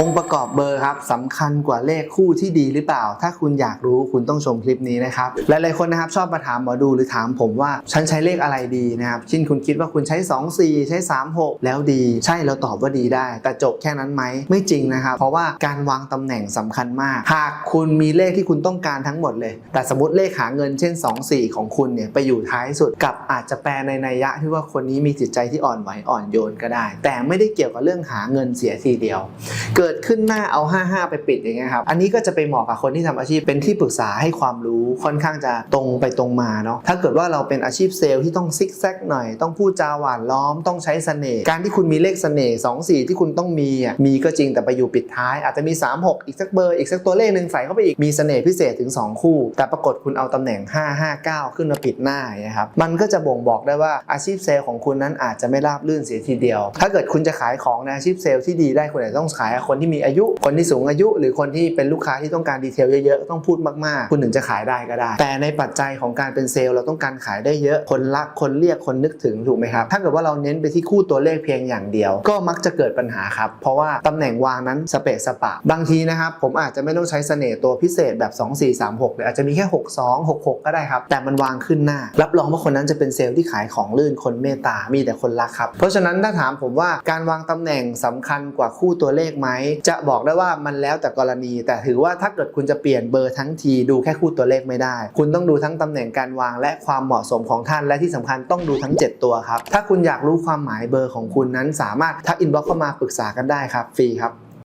องค์ประกอบเบอร์ครับสำคัญกว่าเลขคู่ที่ดีหรือเปล่า ถ้าคุณอยากรู้คุณต้องชมคลิปนี้นะครับหลายๆคนนะครับชอบมาถามหมอดูหรือถามผมว่าฉันใช้เลขอะไรดีนะครับเช่นคุณคิดว่าคุณใช้ 2 4 ใช้ 3 6 แล้วดี ใช่เราตอบว่าดีได้ แต่จบแค่นั้นไหมไม่จริงนะครับเพราะว่าการวางตำแหน่งสำคัญมาก หากคุณมีเลขที่คุณต้องการทั้งหมดเลย แต่สมมติเลขหาเงินเช่น 2 4 ของคุณเนี่ยไปอยู่ท้ายสุดกับอาจจะแปลในนัยยะที่ว่าคนนี้มีจิตใจที่อ่อนไหวอ่อนโยนก็ได้ แต่ไม่ได้เกี่ยวกับเรื่องหาเงินเสียทีเดียวเกิิดขึ้นหน้าเอา 55 ไปปิดอย่างเงี้ยครับ อันนี้ก็จะไปเหมาะกับคนที่ทำอาชีพเป็นที่ปรึกษาให้ความรู้ค่อนข้างจะตรงไปตรงมาเนาะ ถ้าเกิดว่าเราเป็นอาชีพเซลล์ที่ต้องซิกแซกหน่อย ต้องพูดจาหวานล้อม ต้องใช้เสน่ห์ การที่คุณมีเลขเสน่ห์2 4 ที่คุณต้องมีอะ มีก็จริงแต่ไปอยู่ปิดท้าย อาจจะมี 3 6 อีกสักเบอร์อีกสักตัวเลขหนึ่งใส่เข้าไปอีก มีเสน่ห์พิเศษถึง 2 คู่ แต่ปรากฏคุณเอาตำแหน่ง 5 5 9 ขึ้นมาปิดหน้าอย่างเงี้ยครับ มันก็จะบ่งบอกได้ว่าอาชีพเซลล์ของคุณนั้นอาจจะไม่ราบรื่นเสียทีเดียว ถ้าเกิดคุณจะขายของในอาชีพเซลล์ที่ดีได้คุณอาจจะต้องขายกับคนที่มีอายุ คนที่สูงอายุ หรือคนที่เป็นลูกค้าที่ต้องการดีเทลเยอะๆต้องพูดมากๆ คุณถึงจะขายได้ก็ได้ แต่ในปัจจัยของการเป็นเซลล์เราต้องการขายได้เยอะคนรักคนเรียกคนนึกถึงถูกไหมครับถ้าเกิดว่าเราเน้นไปที่คู่ตัวเลขเพียงอย่างเดียว ก็มักจะเกิดปัญหาครับ เพราะว่าตำแหน่งวางนั้นสเปะสปะ บางทีนะครับผมอาจจะไม่ต้องใช้เสน่ห์ตัวพิเศษแบบ 2 4 3 6หรืออาจจะมีแค่ 6 2 6 6 ก็ได้ครับ แต่มันวางขึ้นหน้า รับรองว่าคนนั้นจะเป็นเซลล์ที่ขายของลื่นคนเมตตามีแต่คนรักครับ เพราะฉะนั้นถ้าถามผมว่าการวางตำแหน่งสำคัญกว่าคู่ตัวเลขไหมจะบอกได้ว่ามันแล้วแต่กรณี แต่ถือว่าถ้าเกิดคุณจะเปลี่ยนเบอร์ทั้งทีดูแค่คู่ตัวเลขไม่ได้ คุณต้องดูทั้งตำแหน่งการวาง และความเหมาะสมของท่านและที่สำคัญต้องดูทั้ง 7 ตัวครับถ้าคุณอยากรู้ความหมายเบอร์ของคุณนั้นสามารถทักอินบ็อกเข้ามาปรึกษากันได้ครับฟรีครับ